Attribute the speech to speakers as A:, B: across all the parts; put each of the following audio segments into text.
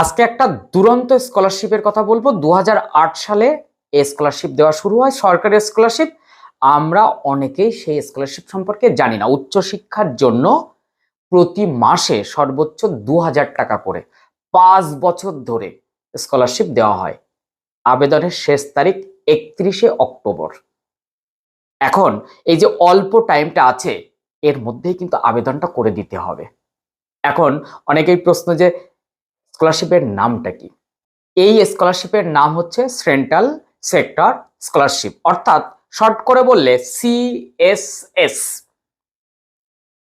A: আজকে একটা দুরন্ত স্কলারশিপের কথা বলব। দু হাজার আট সালে এই স্কলারশিপ দেওয়া শুরু হয় সরকারি স্কলারশিপ আমরা অনেকেই সেই স্কলারশিপ সম্পর্কে জানি না। উচ্চশিক্ষার জন্য প্রতি মাসে সর্বোচ্চ দু হাজার টাকা করে পাঁচ বছর ধরে স্কলারশিপ দেওয়া হয়। আবেদনের শেষ তারিখ একত্রিশে অক্টোবর। এখন এই যে অল্প টাইমটা আছে, এর মধ্যেই কিন্তু আবেদনটা করে দিতে হবে। এখন অনেকেই প্রশ্ন যে স্কলারশিপের নামটা কি? এই স্কলারশিপের নাম হচ্ছে সেন্ট্রাল সেক্টর স্কলারশিপ। অর্থাৎ শর্ট করে বললে সিএসএস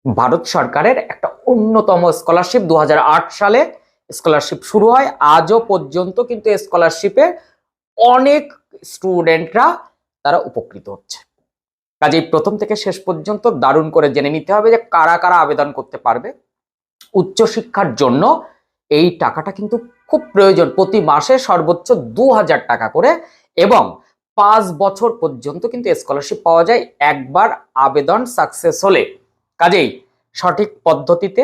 A: ভারত সরকারের একটা অন্যতম স্কলারশিপ। দু হাজার আট সালে স্কলারশিপ শুরু হয়। আজও পর্যন্ত কিন্তু স্কলারশিপে অনেক স্টুডেন্টরা তারা উপকৃত হচ্ছে। কাজেই প্রথম থেকে শেষ পর্যন্ত দারুণ করে জেনে নিতে হবে যে কারা কারা আবেদন করতে পারবে। উচ্চশিক্ষার জন্য এই টাকাটা কিন্তু খুব প্রয়োজন। প্রতি মাসে সর্বোচ্চ দু হাজার টাকা করে এবং পাঁচ বছর পর্যন্ত কিন্তু স্কলারশিপ পাওয়া যায়। একবার আবেদন সাকসেস হলে। কাজেই সঠিক পদ্ধতিতে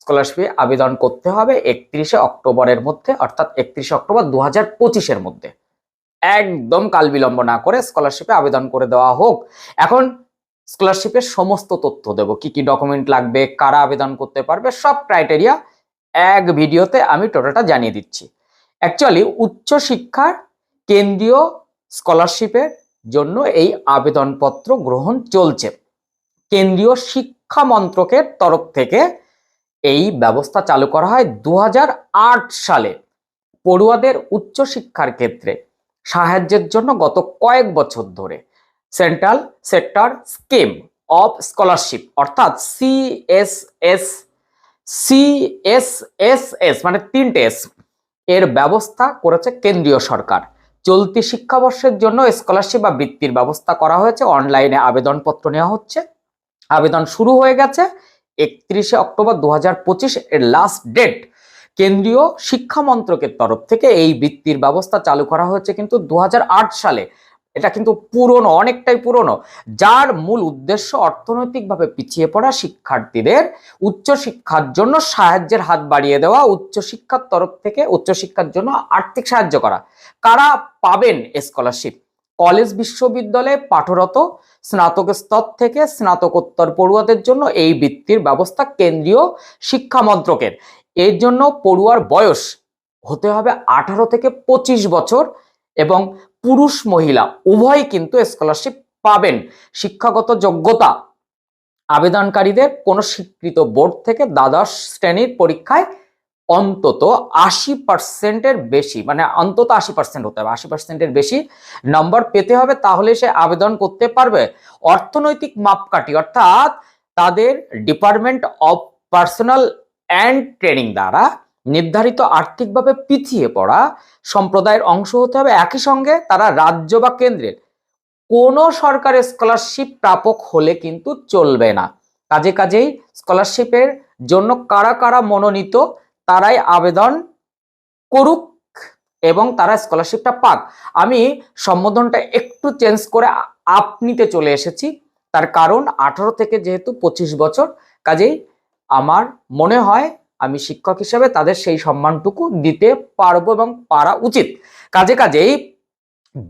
A: স্কলারশিপে আবেদন করতে হবে একত্রিশে অক্টোবরের মধ্যে, অর্থাৎ একত্রিশে অক্টোবর দু হাজার পঁচিশের মধ্যে। একদম কাল বিলম্ব না করে স্কলারশিপে আবেদন করে দেওয়া হোক। এখন স্কলারশিপের সমস্ত তথ্য দেব। কি কি ডকুমেন্ট লাগবে? কারা আবেদন করতে পারবে? সব ক্রাইটেরিয়া এক ভিডিওতে আমি টোটালটা জানিয়ে দিচ্ছি। অ্যাকচুয়ালি উচ্চশিক্ষার কেন্দ্রীয় স্কলারশিপের জন্য এই আবেদনপত্র গ্রহণ চলছে। কেন্দ্রীয় শিক্ষা মন্ত্রকের তরফ থেকে এই ব্যবস্থা চালু করা হয় দু হাজার আট সালে। পড়ুয়াদের উচ্চশিক্ষার ক্ষেত্রে সাহায্যের জন্য গত কয়েক বছর ধরে central sector scheme of scholarship অর্থাৎ সিএসএস সিএসএসএস মানে তিনটে এস এর ব্যবস্থা করেছে কেন্দ্রীয় সরকার। চলতি শিক্ষাবর্ষের জন্য স্কলারশিপ বা বৃত্তির ব্যবস্থা করা হয়েছে। অনলাইনে আবেদনপত্র নেওয়া হচ্ছে। আবেদন শুরু হয়ে গেছে একত্রিশে অক্টোবর দু হাজার পঁচিশ এর লাস্ট ডেট কেন্দ্রীয় শিক্ষা মন্ত্রকের তরফ থেকে এই বৃত্তির ব্যবস্থা চালু করা হয়েছে কিন্তু দু হাজার আট সালে। এটা কিন্তু পুরনো, অনেকটাই পুরনো। যার মূল উদ্দেশ্য অর্থনৈতিকভাবে পিছিয়ে পড়া শিক্ষার্থীদের উচ্চশিক্ষার জন্য সাহায্যের হাত বাড়িয়ে দেওয়া, উচ্চশিক্ষার তরফ থেকে উচ্চশিক্ষার জন্য আর্থিক সাহায্য করা। কারা পাবেন স্কলারশিপ কলেজ বিশ্ববিদ্যালয়ে পাঠরত, স্নাতক স্তর থেকে স্নাতকোত্তর পড়ুয়াদের জন্য এই বৃত্তির ব্যবস্থা কেন্দ্রীয় শিক্ষা মন্ত্রকের। এর জন্য পড়ুয়ার বয়স হতে হবে আঠারো থেকে পঁচিশ বছর এবং পুরুষ মহিলা, উভয়ই কিন্তু স্কলারশিপ পাবেন। শিক্ষাগত যোগ্যতা আবেদনকারীদের কোনো স্বীকৃত বোর্ড থেকে দ্বাদশ শ্রেণির পরীক্ষায় অন্তত আশি পার্সেন্টের বেশি মানে অন্তত আশি পার্সেন্ট হতে হবে, আশি পার্সেন্টের বেশি নম্বর পেতে হবে, তাহলে সে আবেদন করতে পারবে। অর্থনৈতিক মাপকাঠি, অর্থাৎ তাদের department of personnel and training দ্বারা নির্ধারিত আর্থিকভাবে পিছিয়ে পড়া সম্প্রদায়ের অংশ হতে হবে। একই সঙ্গে তারা রাজ্য বা কেন্দ্রের কোনো সরকারের স্কলারশিপ প্রাপক হলে কিন্তু চলবে না। কাজে কাজেই স্কলারশিপের জন্য কারা কারা মনোনীত, তারাই আবেদন করুক এবং তারা স্কলারশিপটা পাক। আমি সম্বোধনটা একটু চেঞ্জ করে আপনিতে চলে এসেছি। তার কারণ আঠারো থেকে যেহেতু পঁচিশ বছর, কাজেই আমার মনে হয় আমি শিক্ষক হিসেবে তাদের সেই সম্মানটুকু দিতে পারব এবং পারা উচিত। কাজে কাজেই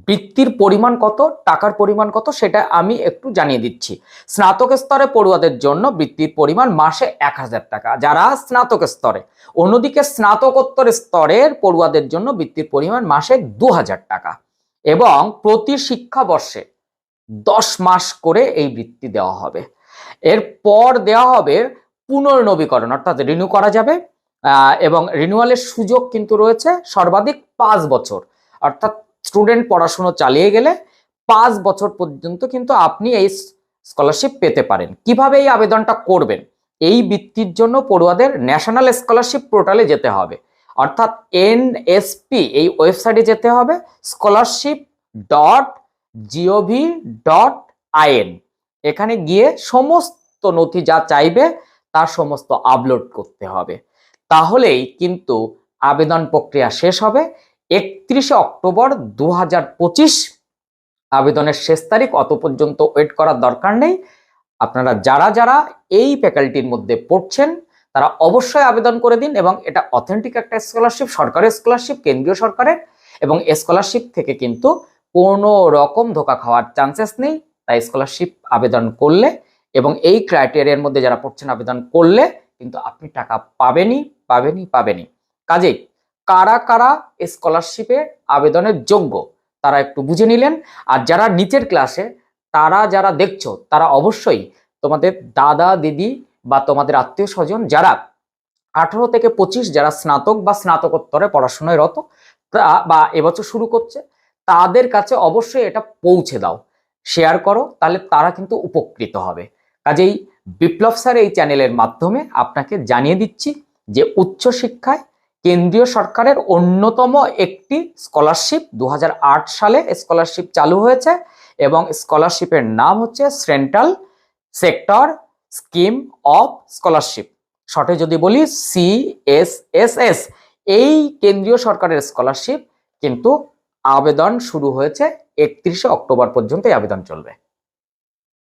A: বৃত্তির পরিমাণ কত, টাকার পরিমাণ কত, সেটা আমি একটু জানিয়ে দিচ্ছি। স্নাতক স্তরে পড়ুয়াদের জন্য বৃত্তির পরিমাণ মাসে এক হাজার টাকা। যারা স্নাতক স্তরে, অন্যদিকে স্নাতকোত্তর স্তরের পড়ুয়াদের জন্য বৃত্তির পরিমাণ মাসে দু হাজার টাকা এবং প্রতি শিক্ষাবর্ষে দশ মাস করে এই বৃত্তি দেওয়া হবে। এরপর দেওয়া হবে পুনর্নবীকরণ, অর্থাৎ রিনিউ করা যাবে এবং রিনিউয়ালের সুযোগ কিন্তু রয়েছে সর্বাধিক পাঁচ বছর। অর্থাৎ স্টুডেন্ট পড়াশুনো চালিয়ে গেলে পাঁচ বছর পর্যন্ত কিন্তু আপনি এই স্কলারশিপ পেতে পারেন। কীভাবে এই আবেদনটা করবেন? এই বৃত্তির জন্য পড়ুয়াদের ন্যাশনাল স্কলারশিপ পোর্টালে যেতে হবে। অর্থাৎ এনএসপি এই ওয়েবসাইটে যেতে হবে scholarship dot GOV dot IN এখানে গিয়ে সমস্ত নথি যা চাইবে তার সমস্ত আপলোড করতে হবে। তাহলেই কিন্তু আবেদন প্রক্রিয়া শেষ হবে। একত্রিশে অক্টোবর দু হাজার পঁচিশ আবেদনের শেষ তারিখ, অত পর্যন্ত ওয়েট করার দরকার নেই। আপনারা যারা যারা এই ফ্যাকাল্টির মধ্যে পড়ছেন, তারা অবশ্যই আবেদন করে দিন এবং এটা অথেন্টিক একটা স্কলারশিপ সরকারি স্কলারশিপ কেন্দ্রীয় সরকারের এবং স্কলারশিপ থেকে কিন্তু কোনো রকম ধোকা খাওয়ার চান্সেস নেই। তাই স্কলারশিপ আবেদন করলে এবং এই ক্রাইটেরিয়ার মধ্যে যারা পড়ছেন আবেদন করলে কিন্তু আপনি টাকা পাবেনই পাবেনই পাবেনই। কাজেই কারা কারা স্কলারশিপে আবেদনের যোগ্য, তারা একটু বুঝে নিলেন। আর যারা নিচের ক্লাসে তারা যারা দেখছ, তারা অবশ্যই তোমাদের দাদা, দিদি বা তোমাদের আত্মীয় স্বজন যারা আঠারো থেকে পঁচিশ যারা স্নাতক বা স্নাতকোত্তরে পড়াশোনায় রত বা এবছর শুরু করছে, তাদের কাছে অবশ্যই এটা পৌঁছে দাও। শেয়ার করো, তাহলে তারা কিন্তু উপকৃত হবে। কাজেই বিপ্লব স্যার এই চ্যানেলের মাধ্যমে আপনাকে জানিয়ে দিচ্ছি যে উচ্চশিক্ষায় কেন্দ্রীয় সরকারের অন্যতম একটি স্কলারশিপ দু হাজার আট সালে স্কলারশিপ চালু হয়েছে এবং স্কলারশিপের নাম হচ্ছে central sector scheme of scholarship. শর্টে যদি বলি সি এস এস এস, এই কেন্দ্রীয় সরকারের স্কলারশিপ কিন্তু আবেদন শুরু হয়েছে একত্রিশে অক্টোবর পর্যন্ত আবেদন চলবে।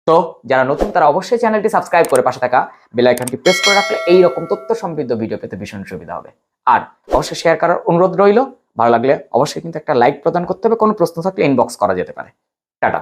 A: তো যারা নতুন, তারা অবশ্যই চ্যানেলটি সাবস্ক্রাইব করে পাশে থাকা বেল আইকনটি প্রেস করে রাখলে এই রকম তথ্য সমৃদ্ধ ভিডিও পেতে ভীষণ সুবিধা হবে। আর অবশ্যই শেয়ার করার অনুরোধ রইল। ভালো লাগলে অবশ্যই কিন্তু একটা লাইক প্রদান করতে হবে। কোনো প্রশ্ন থাকলে ইনবক্স করা যেতে পারে। টাটা।